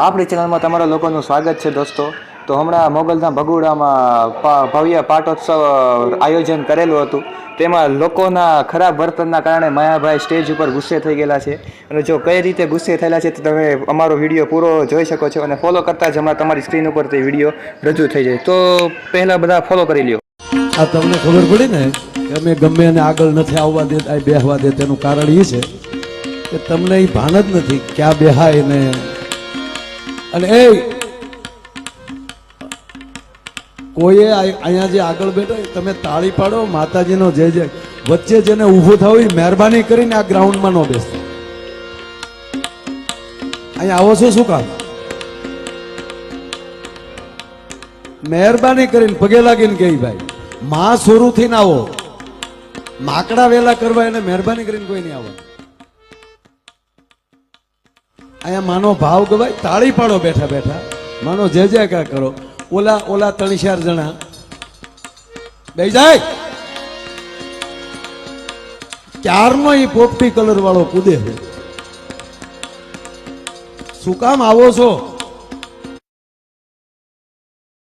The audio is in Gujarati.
આપણી ચેનલમાં તમારા લોકોનું સ્વાગત છે દોસ્તો. તો હમણાં મોગલધામ ભગુડામાં ભવ્ય પાટોત્સવ આયોજન કરેલું હતું. તેમાં લોકોના ખરાબ વર્તનના કારણે માયાભાઈ સ્ટેજ ઉપર ગુસ્સે થઈ ગયેલા છે. અને જો કઈ રીતે ગુસ્સે થયેલા છે તો તમે અમારો વીડિયો પૂરો જોઈ શકો છો અને ફોલો કરતા જ હમણાં તમારી સ્ક્રીન ઉપર તે વીડિયો રજૂ થઈ જાય. તો પહેલાં બધા ફોલો કરી લ્યો. આ તમને ખબર પડી ને કે અમે ગમે એને આગળ નથી આવવા દેતા બેહવા દે તેનું કારણ એ છે કે તમને એ ભાન જ નથી ક્યાં બેહાય ને અને એ કોઈએ અહીંયા જે આગળ બેઠો તમે તાળી પાડો, માતાજીનો જય જય વચ્ચે જેને ઊભું થવું મહેરબાની કરીને આ ગ્રાઉન્ડમાં ન બેસતો અહીંયા આવો છો, શું કામ? મહેરબાની કરીને, પગે લાગીને કહી ભાઈ, માં શરૂથી ના આવો. માકડા વેલા કરવા એને મહેરબાની કરીને કોઈ નહીં આવો. અહીંયા માનો ભાવ ગવાય, તાળી પાડો બેઠા બેઠા. માનો જે જે કા કરો. ઓલા ઓલા ત્રણ ચાર જણા. બે જાય. ક્યારનો એ પોપટી કલર વાળો કૂદે છે? શું કામ આવો છો?